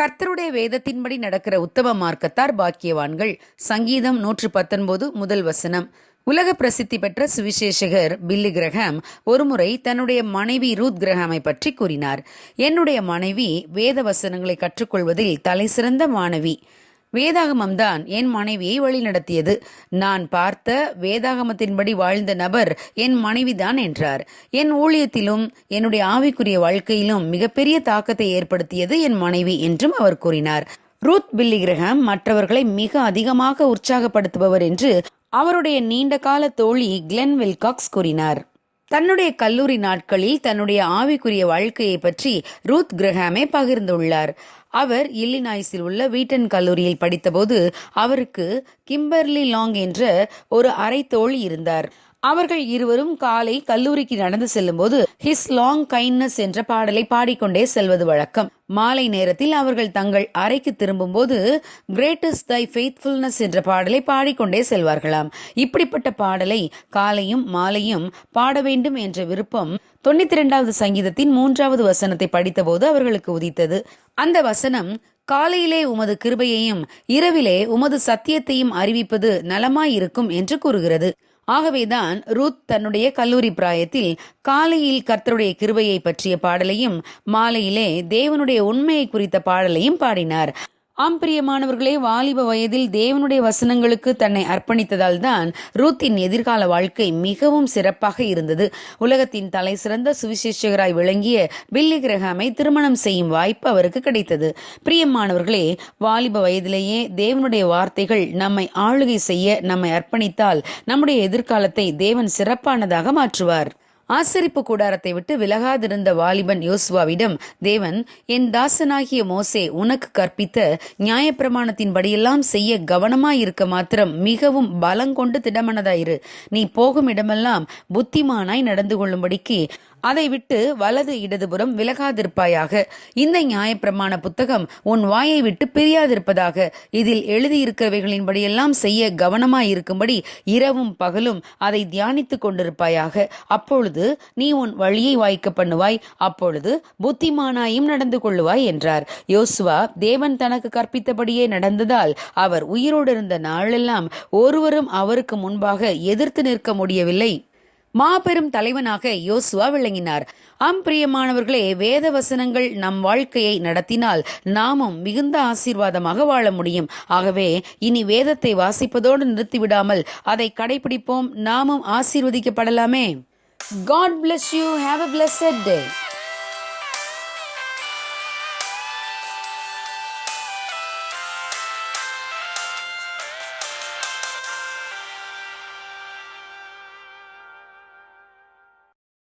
கர்த்தருடைய வேதத்தின்படி நடக்கிற உத்தம மார்க்கத்தார் பாக்கியவான்கள். சங்கீதம் நூற்று பத்தொன்பது முதல் வசனம். உலக பிரசித்தி பெற்ற சுவிசேஷகர் பில்லி கிரகம் ஒருமுறை தன்னுடைய மனைவி ரூத் கிரகமை பற்றி கூறினார். என்னுடைய மனைவி வேத வசனங்களை கற்றுக்கொள்வதில் தலைசிறந்த மாணவி. வேதாகமம்தான் என் மனைவியை வழிநடத்தியது நான் பார்த்த வேதாகமத்தின்படி வாழ்ந்த நபர் என் மனைவிதான் என்றார். என் ஊழியத்திலும் என்னுடைய ஆவிக்குரிய வாழ்க்கையிலும் மிகப்பெரிய தாக்கத்தை ஏற்படுத்தியது என் மனைவி என்றும் அவர் கூறினார். ரூத் பில்லிகிரஹாம் மற்றவர்களை மிக அதிகமாக உற்சாகப்படுத்துபவர் என்று அவருடைய நீண்ட கால தோழி கிளென் வில்காக்ஸ் கூறினார். தன்னுடைய கல்லூரி நாட்களில் தன்னுடைய ஆவிக்குரிய வாழ்க்கையை பற்றி ரூத் கிரஹாமே பகிர்ந்துள்ளார். அவர் இல்லினாய்ஸில் உள்ள வீட்டன் கல்லூரியில் படித்தபோது அவருக்கு கிம்பர்லி லாங் என்ற ஒரு அரை தோழி இருந்தார். அவர்கள் இருவரும் காலை கல்லூரிக்கு நடந்து செல்லும்போது ஹிஸ் லாங் கைண்ட்னஸ் என்ற பாடலை பாடிக்கொண்டே செல்வது வழக்கம். மாலை நேரத்தில் அவர்கள் தங்கள் அறைக்கு திரும்பும்போது கிரேட்டஸ்ட் தை ஃபெய்த்ஃபுல்னஸ் என்ற பாடலை பாடிக்கொண்டே செல்வார்களாம். இப்படிப்பட்ட பாடலை காலையும் மாலையும் பாட வேண்டும் என்ற விருப்பம் தொண்ணூத்தி இரண்டாவது சங்கீதத்தின் மூன்றாவது வசனத்தை படித்தபோது அவர்களுக்கு உதித்தது. அந்த வசனம் காலையிலே உமது கிருபையையும் இரவிலே உமது சத்தியத்தையும் அறிவிப்பது நலமாயிருக்கும் என்று கூறுகிறது. ஆகவேதான் ரூத் தன்னுடைய கல்லூரி பிராயத்தில் காலையில் கர்த்தருடைய கிருபையை பற்றிய பாடலையும் மாலையிலே தேவனுடைய உண்மையை குறித்த பாடலையும் பாடினார். ஆம் பிரியமானவர்களே வாலிப வயதில் தேவனுடைய வசனங்களுக்கு தன்னை அர்ப்பணித்ததால் தான் ரூத்தின் எதிர்கால வாழ்க்கை மிகவும் சிறப்பாக இருந்தது. உலகத்தின் தலை சிறந்த சுவிசேஷகராய் விளங்கிய பில்லி கிரகாமை திருமணம் செய்யும் வாய்ப்பு அவருக்கு கிடைத்தது. பிரியமானவர்களே வாலிப வயதிலேயே தேவனுடைய வார்த்தைகள் நம்மை ஆளுகை செய்ய நம்மை அர்ப்பணித்தால் நம்முடைய எதிர்காலத்தை தேவன் சிறப்பானதாக மாற்றுவார். ஆசரிப்பு கூடாரத்தை விட்டு விலகாதிருந்த வாலிபன் யோசுவாவிடம் தேவன் என் தாசனாகிய மோசே உனக்கு கற்பித்த நியாயப்பிரமாணத்தின்படியெல்லாம் செய்ய கவனமாயிருக்க மாத்திரம் மிகவும் பலங்கொண்டு திடமனதாயிரு. நீ போகும் இடமெல்லாம் புத்திமானாய் நடந்து கொள்ளும்படிக்கு அதை விட்டு வலது இடதுபுறம் விலகாதிருப்பாயாக. இந்த நியாயப்பிரமாண புத்தகம் உன் வாயை விட்டு பிரியாதிருப்பதாக. இதில் எழுதியிருக்கிறவைகளின்படியெல்லாம் செய்ய கவனமாயிருக்கும்படி இரவும் பகலும் அதை தியானித்துக் கொண்டிருப்பாயாக. அப்பொழுது நீ உன் வழியை வாய்க்க பண்ணுவாய். அப்பொழுது புத்திமானாயும் நடந்து கொள்ளுவாய் என்றார். யோசுவா தேவன் தனக்கு கற்பித்தபடியே நடந்ததால் அவர் உயிரோடு இருந்த நாளெல்லாம் ஒருவரும் அவருக்கு முன்பாக எதிர்த்து நிற்க முடியவில்லை. மாபெரும் தலைவனாக யோசுவா விளங்கினார். ஆம் பிரியமானவர்களே வேத வசனங்கள் நம் வாழ்க்கையை நடத்தினால் நாமும் மிகுந்த ஆசீர்வாதமாக வாழ முடியும். ஆகவே இனி வேதத்தை வாசிப்பதோடு நிறுத்திவிடாமல் அதை கடைபிடிப்போம். நாமும் ஆசீர்வதிக்கப்படலாமே. God bless you have a blessed day